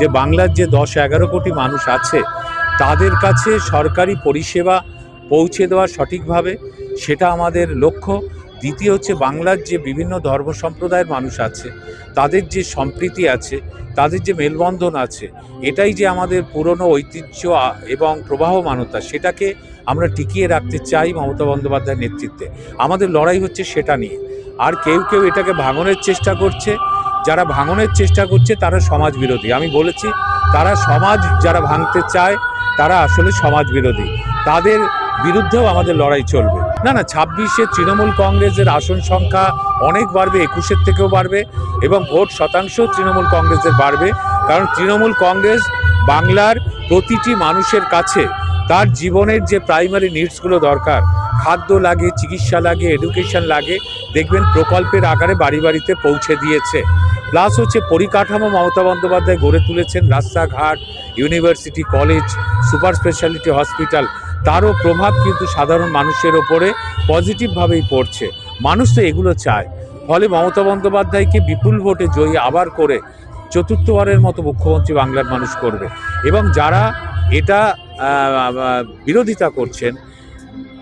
যে বাংলার যে দশ এগারো কোটি মানুষ আছে, তাদের কাছে সরকারি পরিষেবা পৌঁছে দেওয়া সঠিকভাবে, সেটা আমাদের লক্ষ্য। দ্বিতীয় হচ্ছে বাংলার যে বিভিন্ন ধর্ম সম্প্রদায়ের মানুষ আছে, তাদের যে সম্প্রীতি আছে, তাদের যে মেলবন্ধন আছে, এটাই যে আমাদের পুরনো ঐতিহ্য এবং প্রবাহমানতা, সেটাকে আমরা টিকিয়ে রাখতে চাই মমতা বন্দ্যোপাধ্যায়ের নেতৃত্বে। আমাদের লড়াই হচ্ছে সেটা নিয়ে। আর কেউ কেউ এটাকে ভাঙনের চেষ্টা করছে যারা ভাঙনের চেষ্টা করছে, তারা সমাজ বিরোধী। আমি বলেছি, তারা সমাজ যারা ভাঙতে চায়, তারা আসলে সমাজ বিরোধী। তাদের বিরুদ্ধেও আমাদের লড়াই চলবে। না না, ছাব্বিশে তৃণমূল কংগ্রেসের আসন সংখ্যা অনেক বাড়বে, একুশের থেকেও বাড়বে, এবং ভোট শতাংশ তৃণমূল কংগ্রেসের বাড়বে। কারণ তৃণমূল কংগ্রেস বাংলার প্রতিটি মানুষের কাছে তার জীবনের যে প্রাইমারি নিডসগুলো দরকার খাদ্য লাগে, চিকিৎসা লাগে এডুকেশন লাগে, দেখবেন প্রকল্পের আকারে বাড়ি বাড়িতে পৌঁছে দিয়েছে। প্লাস হচ্ছে পরিকাঠামো মমতা বন্দ্যোপাধ্যায় গড়ে তুলেছেন রাস্তাঘাট university college super speciality hospital তারও প্রভাব কিন্তু সাধারণ মানুষের ওপরে পজিটিভভাবেই পড়ছে। মানুষ তো এগুলো চায়। ফলে মমতা বন্দ্যোপাধ্যায়কে বিপুল ভোটে জয়ী আবার করে চতুর্থবারের মতো মুখ্যমন্ত্রী বাংলার মানুষ করবে। এবং যারা এটা বিরোধিতা করছেন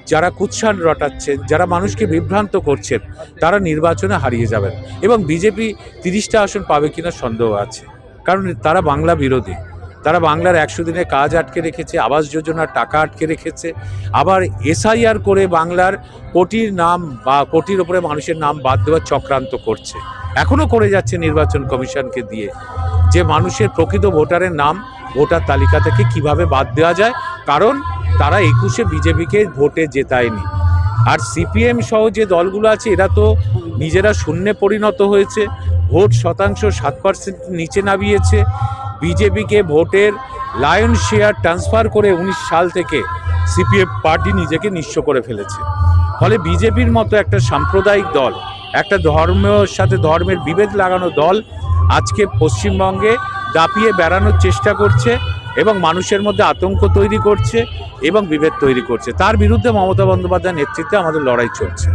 যারা কুৎসান রটাচ্ছেন, যারা মানুষকে বিভ্রান্ত করছেন, তারা নির্বাচনে হারিয়ে যাবেন এবং বিজেপি তিরিশটা আসন পাবে কিনা সন্দেহ আছে। কারণ তারা বাংলা বিরোধী। তারা বাংলার একশো দিনে কাজ আটকে রেখেছে, আবাস যোজনার টাকা আটকে রেখেছে। আবার এসআইআর করে বাংলার কোটির নাম বা কোটির ওপরে মানুষের নাম বাদ দেওয়ার চক্রান্ত করছে। এখনও করে যাচ্ছে নির্বাচন কমিশনকে দিয়ে। যে মানুষের প্রকৃত ভোটারের নাম, ভোটার তালিকা থেকে কীভাবে বাদ দেওয়া যায়? কারণ তারা একুশে বিজেপিকে ভোটে জেতায়নি। আর সিপিএম সহ যে দলগুলো আছে, এরা তো নিজেরা শূন্যে পরিণত হয়েছে। ভোট শতাংশ সাত পার্সেন্ট নিচে নামিয়েছে। বিজেপিকে ভোটের লায়ন শেয়ার ট্রান্সফার করে উনিশ সাল থেকে সিপিএম পার্টি নিজেকে নিঃস্ব করে ফেলেছে। ফলে বিজেপির মতো একটা সাম্প্রদায়িক দল, একটা ধর্মের সাথে ধর্মের বিভেদ লাগানো দল আজকে পশ্চিমবঙ্গে দাপিয়ে বেড়ানোর চেষ্টা করছে। এবং মানুষের মধ্যে আতঙ্ক তৈরি করছে এবং বিভেদ তৈরি করছে। তার বিরুদ্ধে মমতা বন্দ্যোপাধ্যায়ের নেতৃত্বে আমাদের লড়াই চলছে।